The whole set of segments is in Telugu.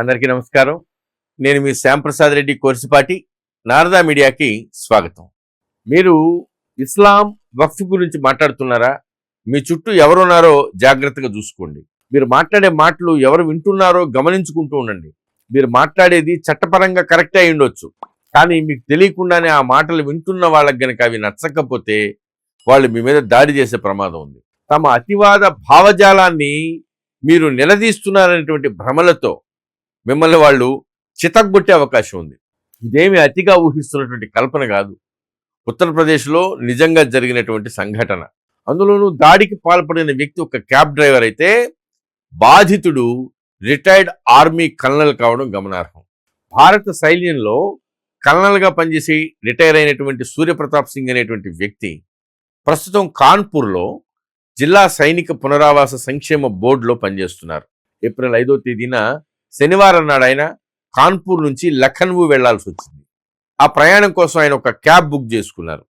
అందరికీ నమస్కారం. నేను మీ శ్యాంప్రసాద్ రెడ్డి కోర్సిపాటి నారదా మీడియాకి స్వాగతం. మీరు ఇస్లాం వక్ఫ్ గురించి మాట్లాడుతున్నారా? మీ చుట్టూ ఎవరున్నారో జాగ్రత్తగా చూసుకోండి. మీరు మాట్లాడే మాటలు ఎవరు వింటున్నారో గమనించుకుంటూ ఉండండి. మీరు మాట్లాడేది చట్టపరంగా కరెక్ట్ అయి ఉండొచ్చు. కానీ మీకు తెలియకుండానే ఆ మాటలు వింటున్న వాళ్ళకి గనక అవి నచ్చకపోతే వాళ్ళు మీ మీద దాడి చేసే ప్రమాదం ఉంది. తమ అతివాద భావజాలాన్ని మీరు నిలదీస్తున్నారనేటువంటి భ్రమలతో మిమ్మల్ని వాళ్ళు చితగ్గొట్టే అవకాశం ఉంది. ఇదేమి అతిగా ఊహిస్తున్నటువంటి కల్పన కాదు. ఉత్తరప్రదేశ్లో నిజంగా జరిగినటువంటి సంఘటన. అందులోనూ దాడికి పాల్పడిన వ్యక్తి ఒక క్యాబ్ డ్రైవర్ అయితే బాధితుడు రిటైర్డ్ ఆర్మీ కల్నల్ కావడం గమనార్హం. భారత సైన్యంలో కల్నల్గా పనిచేసి రిటైర్ అయినటువంటి సూర్యప్రతాప్ సింగ్ అనేటువంటి వ్యక్తి ప్రస్తుతం కాన్పూర్లో జిల్లా సైనిక పునరావాస సంక్షేమ బోర్డులో పనిచేస్తున్నారు. ఏప్రిల్ ఐదో తేదీన శనివారం నాడు ఆయన కాన్పూర్ నుంచి లఖన్వు వెళ్ళాల్సి వచ్చింది. ఆ ప్రయాణం కోసం ఆయన ఒక క్యాబ్ బుక్ చేసుకున్నారు.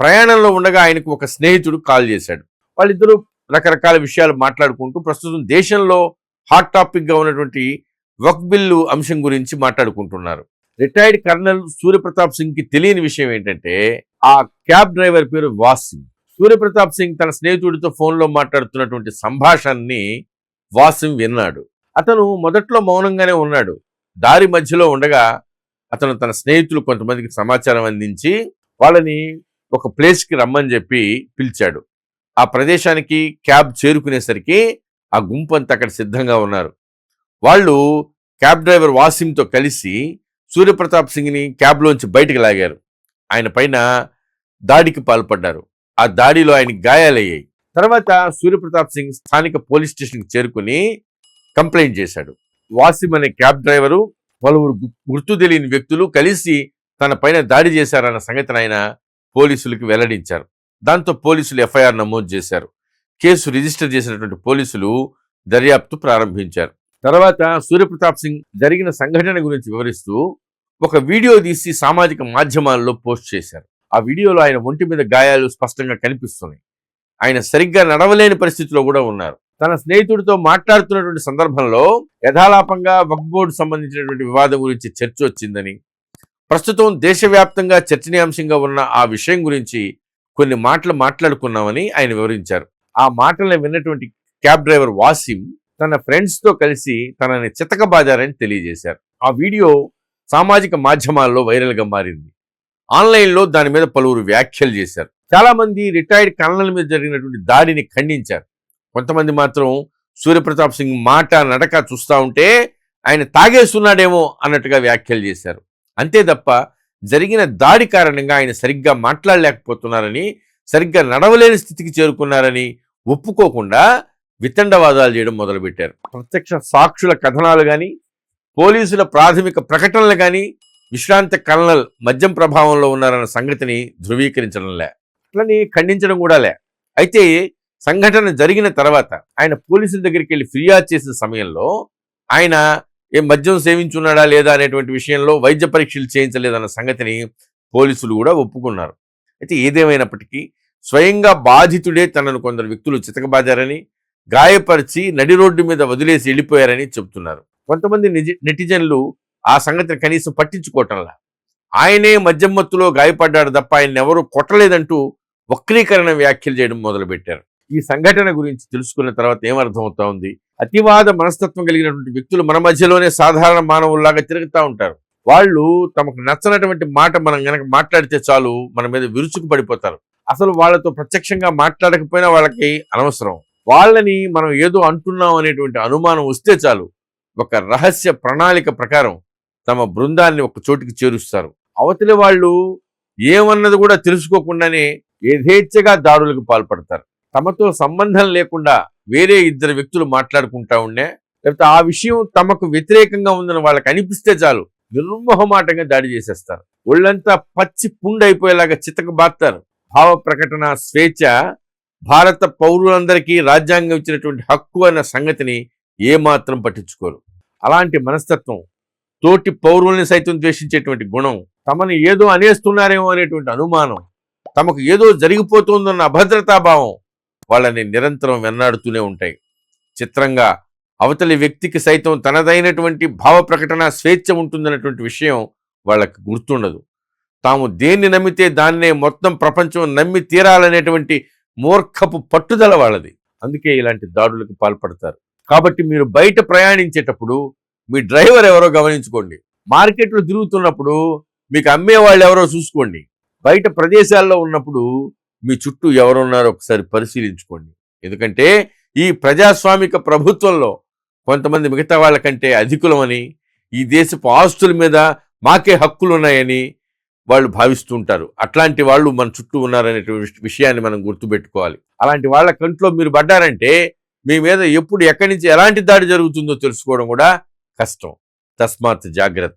ప్రయాణంలో ఉండగా ఆయనకు ఒక స్నేహితుడు కాల్ చేశాడు. వాళ్ళిద్దరూ రకరకాల విషయాలు మాట్లాడుకుంటూ ప్రస్తుతం దేశంలో హాట్ టాపిక్గా ఉన్నటువంటి వక్ బిల్లు అంశం గురించి మాట్లాడుకుంటున్నారు. రిటైర్డ్ కర్నల్ సూర్యప్రతాప్ సింగ్కి తెలియని విషయం ఏంటంటే ఆ క్యాబ్ డ్రైవర్ పేరు వాసిం సూర్యప్రతాప్ సింగ్ తన స్నేహితుడితో ఫోన్లో మాట్లాడుతున్నటువంటి సంభాషణని వాసిం విన్నాడు. అతను మొదట్లో మౌనంగానే ఉన్నాడు. దారి మధ్యలో ఉండగా అతను తన స్నేహితులు కొంతమందికి సమాచారం అందించి వాళ్ళని ఒక ప్లేస్కి రమ్మని చెప్పి పిలిచాడు. ఆ ప్రదేశానికి క్యాబ్ చేరుకునేసరికి ఆ గుంపు అంతా అక్కడ సిద్ధంగా ఉన్నారు. వాళ్ళు క్యాబ్ డ్రైవర్ వాసింతో కలిసి సూర్యప్రతాప్ సింగ్ని క్యాబ్లోంచి బయటికి లాగారు. ఆయన పైన దాడికి పాల్పడ్డారు. ఆ దాడిలో ఆయనకి గాయాలయ్యాయి. తర్వాత సూర్యప్రతాప్ సింగ్ స్థానిక పోలీస్ స్టేషన్కి చేరుకుని కంప్లైంట్ చేశాడు. వాసిం అనే క్యాబ్ డ్రైవరు పలువురు గుర్తు తెలియని వ్యక్తులు కలిసి తన పైన దాడి చేశారన్న సంగతిని ఆయన పోలీసులకు వెల్లడించారు. దాంతో పోలీసులు ఎఫ్ఐఆర్ నమోదు చేశారు. కేసు రిజిస్టర్ చేసినటువంటి పోలీసులు దర్యాప్తు ప్రారంభించారు. తర్వాత సూర్యప్రతాప్ సింగ్ జరిగిన సంఘటన గురించి వివరిస్తూ ఒక వీడియో తీసి సామాజిక మాధ్యమాల్లో పోస్ట్ చేశారు. ఆ వీడియోలో ఆయన ఒంటి మీద గాయాలు స్పష్టంగా కనిపిస్తున్నాయి. ఆయన సరిగ్గా నడవలేని పరిస్థితిలో కూడా ఉన్నారు. తన స్నేహితుడితో మాట్లాడుతున్నటువంటి సందర్భంలో యథాలాపంగా వక్ బోర్డు సంబంధించినటువంటి వివాదం గురించి చర్చ వచ్చిందని ప్రస్తుతం దేశవ్యాప్తంగా చర్చనీయాంశంగా ఉన్న ఆ విషయం గురించి కొన్ని మాటలు మాట్లాడుకున్నామని ఆయన వివరించారు. ఆ మాటలను విన్నటువంటి క్యాబ్ డ్రైవర్ వాసిం తన ఫ్రెండ్స్తో కలిసి తనని చితకబాదారని తెలియజేశారు. ఆ వీడియో సామాజిక మాధ్యమాల్లో వైరల్గా మారింది. ఆన్లైన్లో దాని మీద పలువురు వ్యాఖ్యలు చేశారు. చాలామంది రిటైర్డ్ కలనల మీద జరిగినటువంటి దాడిని ఖండించారు. కొంతమంది మాత్రం సూర్యప్రతాప్ సింగ్ మాట నడక చూస్తా ఉంటే ఆయన తాగేస్తున్నాడేమో అన్నట్టుగా వ్యాఖ్యలు చేశారు. అంతే తప్ప జరిగిన దాడి కారణంగా ఆయన సరిగ్గా మాట్లాడలేకపోతున్నారని సరిగ్గా నడవలేని స్థితికి చేరుకున్నారని ఒప్పుకోకుండా వితండవాదాలు చేయడం మొదలుపెట్టారు. ప్రత్యక్ష సాక్షుల కథనాలు కానీ పోలీసుల ప్రాథమిక ప్రకటనలు కానీ విశ్రాంత కల్నల్ మద్యం ప్రభావంలో ఉన్నారన్న సంగతిని ధృవీకరించడం లే. అట్లని ఖండించడం కూడా లే. అయితే సంఘటన జరిగిన తర్వాత ఆయన పోలీసుల దగ్గరికి వెళ్ళి ఫిర్యాదు చేసిన సమయంలో ఆయన ఏ మద్యం సేవించున్నాడా లేదా? అనేటువంటి విషయంలో వైద్య పరీక్షలు చేయించలేదన్న సంగతిని పోలీసులు కూడా ఒప్పుకున్నారు. అయితే ఏదేమైనప్పటికీ స్వయంగా బాధితుడే తనను కొందరు వ్యక్తులు చితకబాదారని గాయపరిచి నడి రోడ్డు మీద వదిలేసి వెళ్ళిపోయారని చెబుతున్నారు. కొంతమంది నెటిజన్లు ఆ సంగతిని కనీసం పట్టించుకోవటంలా. ఆయనే మద్యం మత్తులో గాయపడ్డాడు తప్ప ఆయన ఎవరు కొట్టలేదంటూ వక్రీకరణ వ్యాఖ్యలు చేయడం మొదలుపెట్టారు. ఈ సంఘటన గురించి తెలుసుకున్న తర్వాత ఏమర్థమవుతా ఉంది అతివాద మనస్తత్వం కలిగినటువంటి వ్యక్తులు మన మధ్యలోనే సాధారణ మానవుల్లాగా తిరుగుతూ ఉంటారు. వాళ్ళు తమకు నచ్చనటువంటి మాట మనం గనక మాట్లాడితే చాలు మన మీద విరుచుకు పడిపోతారు అసలు వాళ్ళతో ప్రత్యక్షంగా మాట్లాడకపోయినా వాళ్ళకి అనవసరం. వాళ్ళని మనం ఏదో అంటున్నాం అనేటువంటి అనుమానం వస్తే చాలు ఒక రహస్య ప్రణాళిక ప్రకారం తమ బృందాన్ని ఒక చోటికి చేరుస్తారు. అవతలి వాళ్ళు ఏమన్నది కూడా తెలుసుకోకుండానే యథేచ్ఛగా దాడులకు పాల్పడతారు. తమతో సంబంధం లేకుండా వేరే ఇద్దరు వ్యక్తులు మాట్లాడుకుంటా ఉండే లేకపోతే ఆ విషయం తమకు వ్యతిరేకంగా ఉందని వాళ్ళకి అనిపిస్తే చాలు నిర్మోహమాటంగా దాడి చేసేస్తారు. ఒళ్ళంతా పచ్చి పుండు అయిపోయేలాగా చితకబాస్తారు భావ ప్రకటన స్వేచ్ఛ భారత పౌరులందరికీ రాజ్యాంగం ఇచ్చినటువంటి హక్కు అన్న సంగతిని ఏమాత్రం పట్టించుకోరు. అలాంటి మనస్తత్వం తోటి పౌరుల్ని సైతం ద్వేషించేటువంటి గుణం తమను ఏదో అనేస్తున్నారేమో అనేటువంటి అనుమానం తమకు ఏదో జరిగిపోతుందన్న అభద్రతాభావం వాళ్ళని నిరంతరం వెన్నాడుతూనే ఉంటాయి. చిత్రంగా అవతలి వ్యక్తికి సైతం తనదైనటువంటి భావ ప్రకటన స్వేచ్ఛ ఉంటుందన్నటువంటి విషయం వాళ్ళకి గుర్తుండదు. తాము దేన్ని నమ్మితే దాన్నే మొత్తం ప్రపంచం నమ్మి తీరాలనేటువంటి మూర్ఖపు పట్టుదల వాళ్ళది. అందుకే ఇలాంటి దాడులకు పాల్పడతారు. కాబట్టి మీరు బయట ప్రయాణించేటప్పుడు మీ డ్రైవర్ ఎవరో గమనించుకోండి. మార్కెట్లో తిరుగుతున్నప్పుడు మీకు అమ్మే వాళ్ళు ఎవరో చూసుకోండి. బయట ప్రదేశాల్లో ఉన్నప్పుడు మీ చుట్టూ ఎవరున్నారో ఒకసారి పరిశీలించుకోండి. ఎందుకంటే ఈ ప్రజాస్వామిక ప్రభుత్వంలో కొంతమంది మిగతా వాళ్ళకంటే అధికులమని ఈ దేశపు ఆస్తుల మీద మాకే హక్కులు ఉన్నాయని వాళ్ళు భావిస్తుంటారు. అట్లాంటి వాళ్ళు మన చుట్టూ ఉన్నారనేటువంటి విషయాన్ని మనం గుర్తుపెట్టుకోవాలి. అలాంటి వాళ్ళ కంట్లో మీరు పడ్డారంటే మీ మీద ఎప్పుడు ఎక్కడి నుంచి ఎలాంటి దాడి జరుగుతుందో తెలుసుకోవడం కూడా కష్టం. తస్మాత్ జాగ్రత్త.